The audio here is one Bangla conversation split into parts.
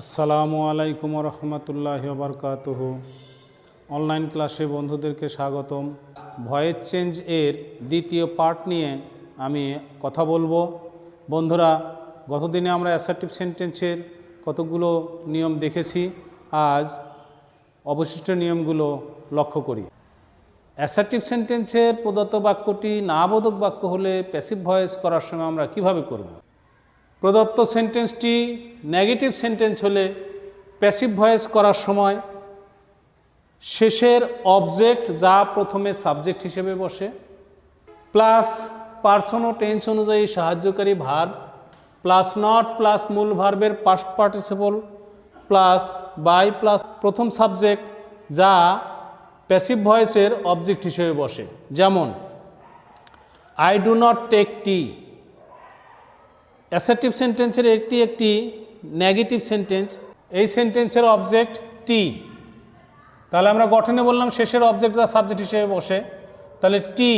আসসালামু আলাইকুম রহমতুল্লাহ বরকাতুহ অনলাইন ক্লাসে বন্ধুদেরকে স্বাগতম। ভয়েস চেঞ্জ এর দ্বিতীয় পার্ট নিয়ে আমি কথা বলব। বন্ধুরা, গতদিনে আমরা অ্যাসার্টিভ সেন্টেন্সের কতগুলো নিয়ম দেখেছি, আজ অবশিষ্ট নিয়মগুলো লক্ষ্য করি। অ্যাসার্টিভ সেন্টেন্সের প্রদত্ত বাক্যটি নাবোধক বাক্য হলে প্যাসিভ ভয়েস করার সময় আমরা কীভাবে করব? প্রদত্ত সেন্টেন্সটি নেগেটিভ সেন্টেন্স হলে প্যাসিভ ভয়েস করার সময় শেষের অবজেক্ট যা প্রথমে সাবজেক্ট হিসেবে বসে, প্লাস পার্সন ও টেন্স অনুযায়ী সাহায্যকারী ভার, প্লাস নট, প্লাস মূল ভার্বের past participle plus by plus প্রথম সাবজেক্ট যা প্যাসিভ ভয়েসের অবজেক্ট হিসেবে বসে। যেমন I do not take tea assertive সেন্টেন্সের একটি একটি নেগেটিভ সেন্টেন্স। এই সেন্টেন্সের অবজেক্ট টি তাহলে আমরা গঠনে বললাম শেষের অবজেক্ট যা সাবজেক্ট হিসেবে বসে। তাহলে টি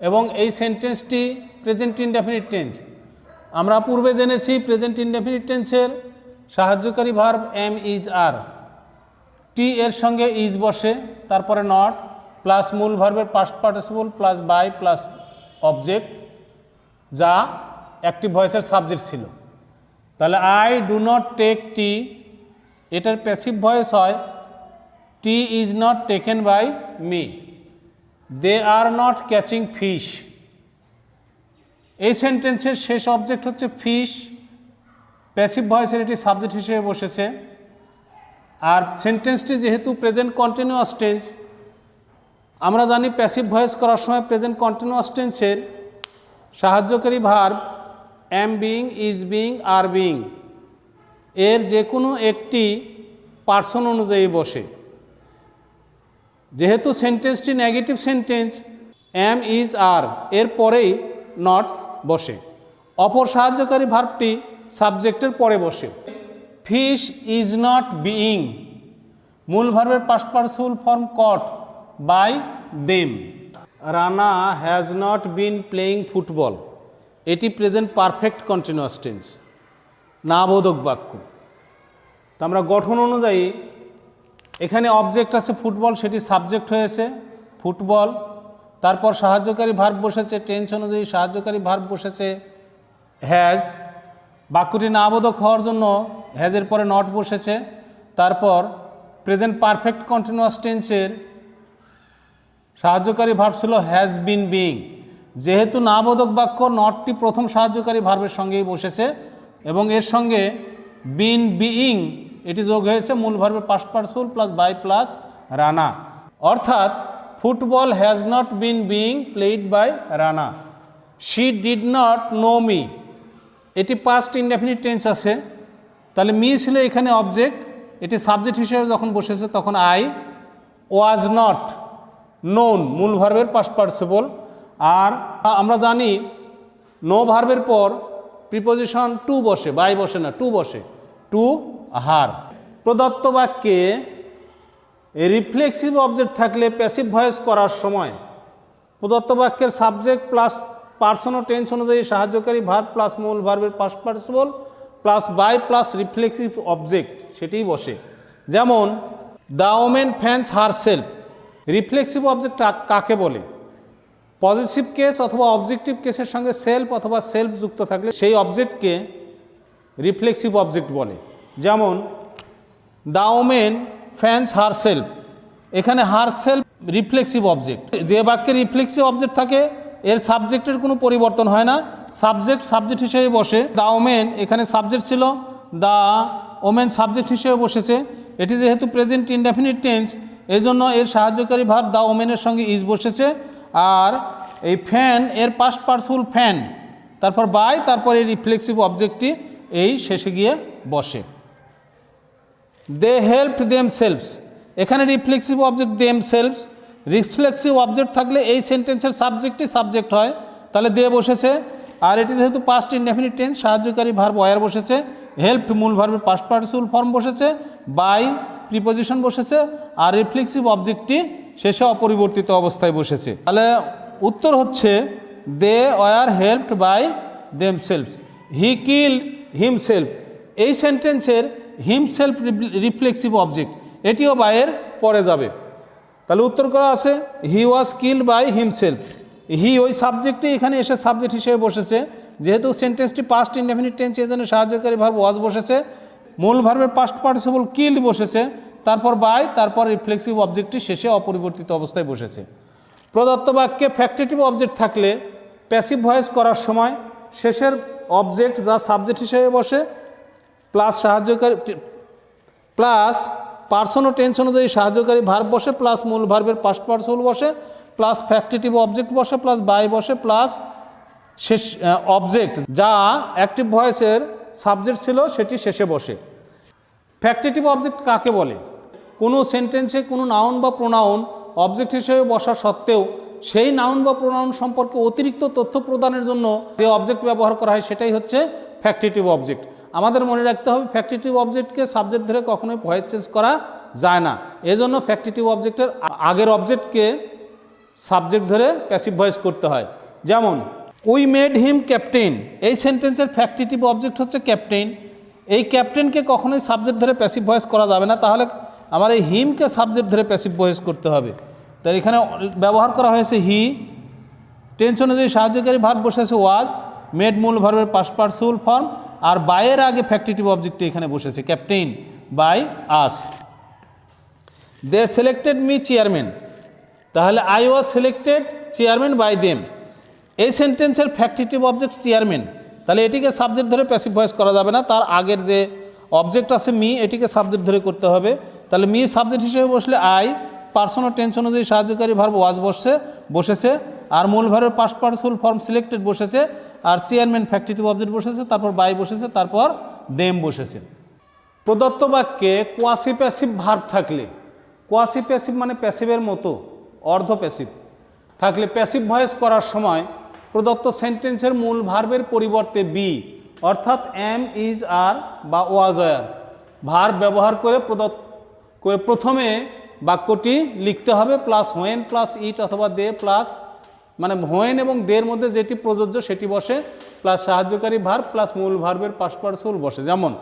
এবং এই সেন্টেন্সটি প্রেজেন্ট ইনডেফিনিট টেন্স। আমরা পূর্বে জেনেছি প্রেজেন্ট ইনডেফিনিট টেন্সের সাহায্যকারী verb am is are tea এর সঙ্গে ইজ বসে, তারপরে নট প্লাস মূল ভার্বের past participle plus by plus object যা অ্যাক্টিভ ভয়েসের সাবজেক্ট ছিল। তাহলে I do not take tea এটার প্যাসিভ ভয়েস হয় tea is not taken by me they are not catching fish এই সেন্টেন্সের শেষ অবজেক্ট হচ্ছে ফিশ প্যাসিভ ভয়েসের এটি সাবজেক্ট হিসেবে বসেছে। আর সেন্টেন্সটি যেহেতু প্রেজেন্ট কন্টিনিউয়াস টেন্স আমরা জানি প্যাসিভ ভয়েস করার সময় প্রেজেন্ট কন্টিনিউয়াস টেন্সের সাহায্যকারী verb am being is being are being এর যে কোনো একটি পার্সন অনুযায়ী বসে। যেহেতু সেন্টেন্সটি negative sentence am is are এর পরেই নট বসে। অপর সাহায্যকারী ভার্বটি সাবজেক্টের পরে বসে। ফিশ ইজ নট বিইং মূল ভার্বের past participle form caught by them Rana has not been playing football এটি প্রেজেন্ট পারফেক্ট কন্টিনিউয়াস টেন্স নাবোধক বাক্য। তো আমরা গঠন অনুযায়ী এখানে অবজেক্ট আছে ফুটবল সেটি সাবজেক্ট হয়েছে ফুটবল তারপর সাহায্যকারী ভার্ব বসেছে টেন্স অনুযায়ী সাহায্যকারী ভার্ব বসেছে হ্যাজ বাক্যটি নাবোধক হওয়ার জন্য হ্যাজের পরে নট বসেছে, তারপর প্রেজেন্ট পারফেক্ট কন্টিনিউয়াস টেন্সের সাহায্যকারী ভার্ব ছিল হ্যাজ বিন বিং যেহেতু নাবোধক বাক্য নটটি প্রথম সাহায্যকারী ভার্বের সঙ্গেই বসেছে এবং এর সঙ্গে বিন বিইং, এটি যোগ হয়েছে মূল ভার্বের past participle plus by plus Rana. অর্থাৎ, football has not been being played by Rana. She did not know me এটি পাস্ট ইনডেফিনিট টেন্স আছে। তাহলে মি ছিল এখানে অবজেক্ট এটি সাবজেক্ট হিসেবে যখন বসেছে তখন আই ওয়াজ নট নোন মূল ভার্বের পাস্ট পার্সিপল আর আমরা জানি নো ভার্বের পর প্রিপোজিশন টু বসে বাই বসে না টু বসে টু হার প্রদত্ত বাক্যে রিফ্লেক্সিভ অবজেক্ট থাকলে প্যাসিভ ভয়েস করার সময় প্রদত্ত বাক্যের সাবজেক্ট প্লাস পার্সন টেন্স অনুযায়ী সাহায্যকারী ভার্ব প্লাস মূল ভার্বের past participle plus by plus reflexive object সেটিই বসে। যেমন the women fans herself reflexive object কাকে বলে? পজিটিভ কেস অথবা অবজেক্টিভ কেসের সঙ্গে সেলফ অথবা সেলফ যুক্ত থাকলে সেই অবজেক্টকে রিফ্লেক্সিভ অবজেক্ট বলে। যেমন, the women fans herself. এখানে হার সেলফ রিফ্লেক্সিভ অবজেক্ট। যে বাক্যে রিফ্লেক্সিভ অবজেক্ট থাকে, এর সাবজেক্টের কোনো পরিবর্তন হয় না। সাবজেক্ট সাবজেক্ট হিসেবে বসে। দা ওমেন, এখানে সাবজেক্ট ছিল। দ্য ওমেন সাবজেক্ট হিসেবে বসেছে। এটি যেহেতু প্রেজেন্ট ইনডেফিনিট টেন্স এই জন্য এর সাহায্যকারী ভাব দা ওমেনের সঙ্গে ইজ বসেছে। আর এই ফ্যান এর পাস্ট পার্সুল ফ্যান তারপর বাই তারপর এই রিফ্লেক্সিভ অবজেক্টটি এই শেষে গিয়ে বসে। দে হেল্প দেম সেলফস এখানে reflexive object themselves reflexive object থাকলে এই সেন্টেন্সের সাবজেক্টই সাবজেক্ট হয়, তাহলে দে বসেছে। আর এটি যেহেতু পাস্ট ইনডেফিনিট টেন্স সাহায্যকারী ভার্ব ওয়ার বসেছে হেল্প মূল ভার্বের পাস্ট পার্টিসিপল ফর্ম বসেছে বাই প্রিপোজিশন বসেছে, আর রিফ্লেক্সিভ অবজেক্টটি শেষে অপরিবর্তিত অবস্থায় বসেছে। তাহলে উত্তর হচ্ছে they were helped by themselves he kill himself এই সেন্টেন্সের হিমসেলফ রিফ্লেক্সিভ অবজেক্ট এটিও বাইয়ের পরে যাবে। তাহলে উত্তর করা আছে হি ওয়াজ কিল বাই হিমসেলফ হি ওই সাবজেক্টে এখানে এসে সাবজেক্ট হিসেবে বসেছে। যেহেতু সেন্টেন্সটি পাস্ট ইনডেফিনিট টেন্স এই জন্য সাহায্যকারী ভার্ব ওয়াজ বসেছে। মূল ভার্বের পাস্ট পার্টিসিপল কিল্ড বসেছে। তারপর বাই তারপর রিফ্লেক্সিভ অবজেক্টটি শেষে অপরিবর্তিত অবস্থায় বসেছে। প্রদত্ত বাক্যে ফ্যাক্টেটিভ অবজেক্ট থাকলে প্যাসিভ ভয়েস করার সময় শেষের অবজেক্ট যা সাবজেক্ট হিসেবে বসে প্লাস সাহায্যকারী প্লাস পার্সন ও টেন্স অনুযায়ী সাহায্যকারী ভার্ব বসে প্লাস মূল ভার্বের পাস্ট পার্সল বসে প্লাস ফ্যাক্টেটিভ অবজেক্ট বসে প্লাস বাই বসে প্লাস শেষ অবজেক্ট যা অ্যাক্টিভ ভয়েসের সাবজেক্ট ছিল সেটি শেষে বসে। ফ্যাক্টেটিভ অবজেক্ট কাকে বলে? কোনো সেন্টেন্সে কোনো নাউন বা প্রোনাউন, অবজেক্ট হিসেবে বসা সত্ত্বেও সেই নাউন বা প্রোনাউন সম্পর্কে অতিরিক্ত তথ্য প্রদানের জন্য যে অবজেক্ট ব্যবহার করা হয় সেটাই হচ্ছে ফ্যাক্টিটিভ অবজেক্ট আমাদের মনে রাখতে হবে ফ্যাক্টিটিভ অবজেক্টকে সাবজেক্ট ধরে কখনোই ভয়েস চেঞ্জ করা যায় না। এজন্য ফ্যাক্টিটিভ অবজেক্টের আগের অবজেক্টকে সাবজেক্ট ধরে প্যাসিভ ভয়েস করতে হয়। যেমন উই মেড হিম ক্যাপ্টেন এই সেন্টেন্সের ফ্যাক্টিটিভ অবজেক্ট হচ্ছে ক্যাপ্টেন এই ক্যাপ্টেনকে কখনোই সাবজেক্ট ধরে প্যাসিভ ভয়েস করা যাবে না। তাহলে আমার এই হিমকে সাবজেক্ট ধরে প্যাসিভ ভয়েস করতে হবে। তাই এখানে ব্যবহার করা হয়েছে হি টেন্স অনুযায়ী সাহায্যকারী ভার্ব বসেছে ওয়াজ মেড মূল ভার্বের পাস পার্সুল ফর্ম আর বাইয়ের আগে ফ্যাক্টিটিভ অবজেক্টটি এখানে বসেছে captain by us they selected me chairman তাহলে I was selected chairman by them এই সেন্টেন্সের ফ্যাক্টিটিভ অবজেক্ট চেয়ারম্যান তাহলে এটিকে সাবজেক্ট ধরে প্যাসিভ ভয়েস করা যাবে না, তার আগের যে অবজেক্ট আছে মি এটিকে সাবজেক্ট ধরে করতে হবে। তাহলে মি সাবজেক্ট হিসেবে বসলে আই পার্সোনাল টেন্স অনুযায়ী সাহায্যকারী ভার্ব ওয়াজ বসছে, বসেছে, আর মূল ভার্বের পাস্ট পার্সুল ফর্ম সিলেক্টেড বসেছে, আর চেয়ারম্যান ফ্যাক্টিটিভ অবজেক্ট বসেছে, তারপর বাই বসেছে, তারপর দেম বসেছে। প্রদত্ত বাক্যে কোয়াসি প্যাসিভ ভার্ব থাকলে কোয়াসি প্যাসিভ মানে প্যাসিভের মতো, অর্ধ প্যাসিভ থাকলে প্যাসিভ ভয়েস করার সময় প্রদত্ত সেন্টেন্সের মূল ভার্বের পরিবর্তে বি অর্থাৎ এম ইজ আর বা ওয়াজ আর ভার্ব ব্যবহার করে প্রদত্ত করে প্রথমে বাক্যটি লিখতে হবে প্লাস হোয়েন প্লাস ইট অথবা দে প্লাস মানে হোয়েন এবং দের মধ্যে যেটি প্রযোজ্য সেটি বসে প্লাস সাহায্যকারী ভার্ব প্লাস মূল ভার্বের পাসপার্সুল বসে। যেমন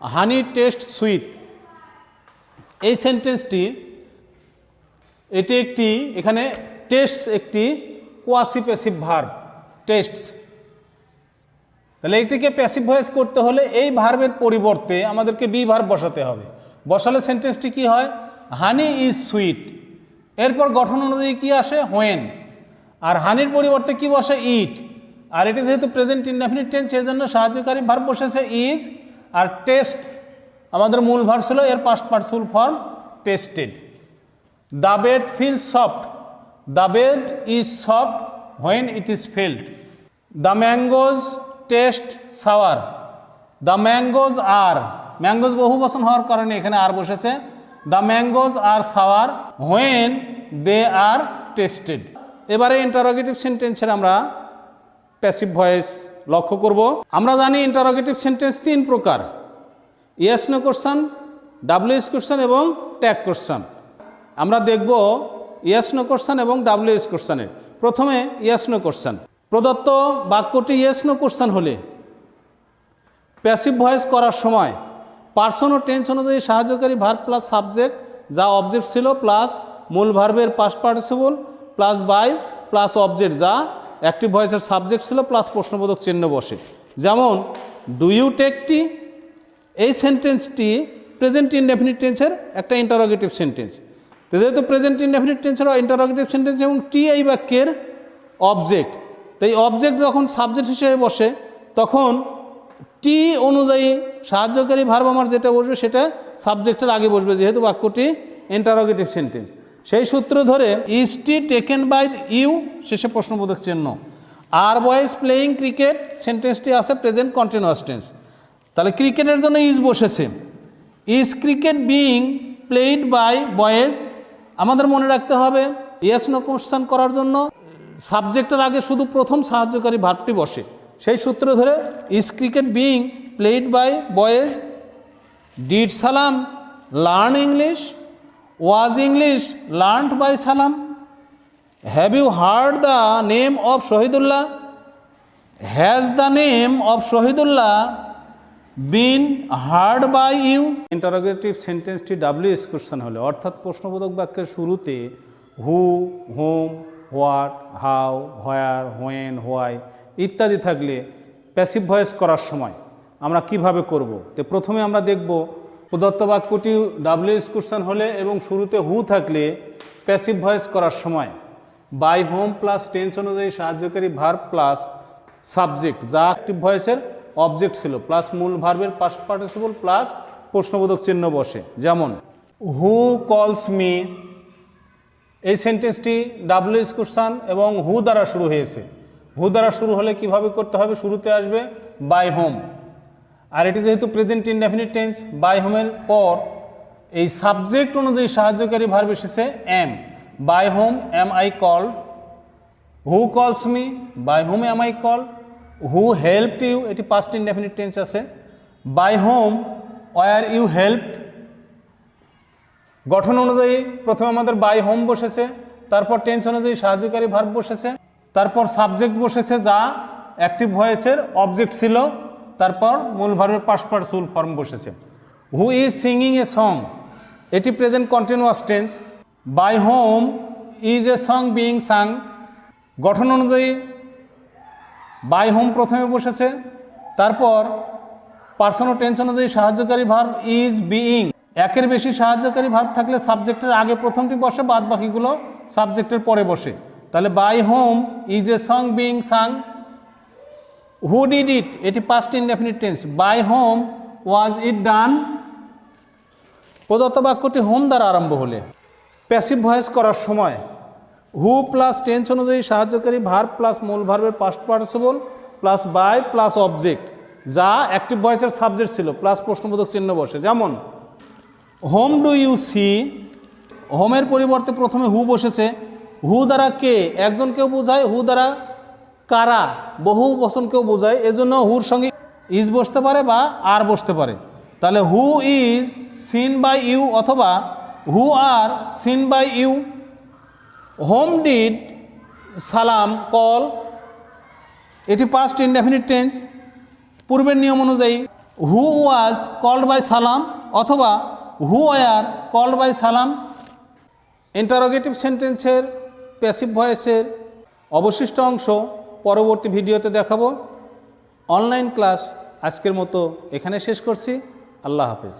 হানি টেস্ট সুইট এই সেন্টেন্সটি এটি একটি, এখানে টেস্টস একটি কোয়াসি প্যাসিভ ভার্ব টেস্টস তাহলে এটিকে প্যাসিভ ভয়েস করতে হলে এই ভার্বের পরিবর্তে আমাদেরকে বি ভার্ব বসাতে হবে। বসালে সেন্টেন্সটি কি হয়? হানি ইজ সুইট এরপর গঠন অনুযায়ী কি আসে? হোয়েন আর হানির পরিবর্তে কি বসে? ইট আর এটি যেহেতু প্রেজেন্ট ইনডেফিনিট টেন্স সেই জন্য সাহায্যকারী ভার্ব বসেছে ইজ আর টেস্ট আমাদের মূল ভার্ব ছিল, এর past participle form tested the bed feel soft the bed is soft when it is filled the mangoes taste sour the mangoes are mangoes বহু বচন হওয়ার কারণে এখানে আর বসেছে। The mangoes are sour when they are tested এবারে ইন্টারোগেটিভ সেন্টেন্সের আমরা প্যাসিভ ভয়েস লক্ষ্য করব। আমরা জানি ইন্টারোগেটিভ সেন্টেন্স তিন প্রকার। Yes no question WH question এবং ট্যাগ কোশ্চান আমরা দেখব ইয়েস নো কোশ্চান এবং ডাব্লিউএস কোশ্চানের প্রথমে ইয়েস নো কোশ্চান প্রদত্ত বাক্যটি ইয়েস নো কোশ্চান হলে। প্যাসিভ ভয়েস করার সময় পার্সন ও টেন্স অনুযায়ী সাহায্যকারী ভার প্লাস সাবজেক্ট যা অবজেক্ট ছিল প্লাস মূল ভার্বের past participle plus by plus object যা অ্যাক্টিভ ভয়েসের সাবজেক্ট ছিল প্লাস প্রশ্নবোধক চিহ্ন বসে। যেমন ডু ইউ টেকটি এই সেন্টেন্সটি প্রেজেন্ট ইনডেফিনিট টেন্সের একটা ইন্টারোগেটিভ সেন্টেন্স তো যেহেতু প্রেজেন্ট ইনডেফিনিট টেন্সের ইন্টারোগেটিভ সেন্টেন্স এবং টি এই বাক্যের অবজেক্ট তো এই অবজেক্ট যখন সাবজেক্ট হিসেবে বসে, তখন টি অনুযায়ী সাহায্যকারী ভার্ব আমার যেটা বসবে সেটা সাবজেক্টের আগে বসবে যেহেতু বাক্যটি ইন্টারোগেটিভ সেন্টেন্স সেই সূত্র ধরে is it taken by you শেষে প্রশ্নবোধক চিহ্ন। আর বয়েজ প্লেয়িং ক্রিকেট সেন্টেন্সটি আছে প্রেজেন্ট কন্টিনিউয়াস টেন্স তাহলে ক্রিকেটের জন্য ইজ বসেছে। Is cricket being played by boys আমাদের মনে রাখতে হবে ইয়েস নো কোশ্চান করার জন্য সাবজেক্টের আগে শুধু প্রথম সাহায্যকারী ভাবটি বসে। সেই সূত্র ধরে is cricket being played by boys did Salam learn English was English learned by Salam have you heard the name of Shahidullah has the name of Shahidullah been heard by you interrogative সেন্টেন্সটি W H question হলে। অর্থাৎ প্রশ্নবোধক বাক্যের শুরুতে who whom what how where when why ইত্যাদি থাকলে প্যাসিভ ভয়েস করার সময় আমরা কীভাবে করব? তো প্রথমে আমরা দেখব প্রদত্ত বাক্যটি ডাব্লিউ এক্সকুশন হলে এবং শুরুতে হু থাকলে প্যাসিভ ভয়েস করার সময় বাই হোম প্লাস টেন্স অনুযায়ী সাহায্যকারী ভার প্লাস সাবজেক্ট যা অ্যাক্টিভ ভয়েসের অবজেক্ট ছিল প্লাস মূল ভার্বের পাস্ট পার্টিসিপল প্লাস প্রশ্নবোধক চিহ্ন বসে। যেমন হু কলস মি এই সেন্টেন্সটি ডাব্লিউ এক্সকুশন এবং হু দ্বারা শুরু হয়েছে। হু দ্বারা শুরু হলে কীভাবে করতে হবে? শুরুতে আসবে বাই হোম আর এটি যেহেতু প্রেজেন্ট ইনডেফিনিট টেন্স বাই হোমের পর এই সাবজেক্ট অনুযায়ী সাহায্যকারী ভার্ব এসেছে am by whom am I call who calls me by whom am I call who help you এটি পাস্ট ইনডেফিনিট টেন্স আছে। By whom were you help গঠন অনুযায়ী প্রথমে আমাদের বাই হোম বসেছে, তারপর টেন্স অনুযায়ী সাহায্যকারী ভার্ব বসেছে, তারপর সাবজেক্ট বসেছে যা অ্যাক্টিভ ভয়েসের অবজেক্ট ছিল। তারপর মূল ভার্বের পাস্ট পার্সুল ফর্ম বসেছে। Who is singing a song এটি present continuous tense by whom is a song being sung গঠন অনুযায়ী বাই হোম প্রথমে বসেছে। তারপর পার্সোনাল টেন্স অনুযায়ী সাহায্যকারী ভার্ব ইজ বিইং একের বেশি সাহায্যকারী ভার্ব থাকলে সাবজেক্টের আগে প্রথমটি বসে বাদ বাকিগুলো সাবজেক্টের পরে বসে। তাহলে by whom is a song being sung who did it এটি past indefinite tense by whom was it done প্রদত্ত বাক্যটি হোম দ্বারা আরম্ভ হলে। প্যাসিভ ভয়েস করার সময়। হু প্লাস টেন্স অনুযায়ী সাহায্যকারী ভার্ব প্লাস মূল ভার্বের past participle plus by plus object যা অ্যাক্টিভ ভয়েসের সাবজেক্ট ছিল প্লাস প্রশ্নবোধক চিহ্ন বসে। যেমন হোম ডু ইউ সি হোমের পরিবর্তে প্রথমে হু বসেছে। হু দ্বারা কে? একজনকেও বোঝায়। হু দ্বারা কারা? বহু বচনকেও বোঝায়। এজন্য হুর সঙ্গে ইজ বসতে পারে বা আর বসতে পারে। তাহলে who is seen by you অথবা who are seen by you. Whom did Salam, call. এটি পাস্ট ইনডেফিনিট টেন্স পূর্বের নিয়ম অনুযায়ী who was called by Salam অথবা who were called by Salam. Interrogative সেন্টেন্সের, প্যাসিভ ভয়েসের অবশিষ্ট অংশ পরবর্তী ভিডিওতে দেখাবো। অনলাইন ক্লাস আজকের মতো এখানে শেষ করছি। আল্লাহ হাফেজ।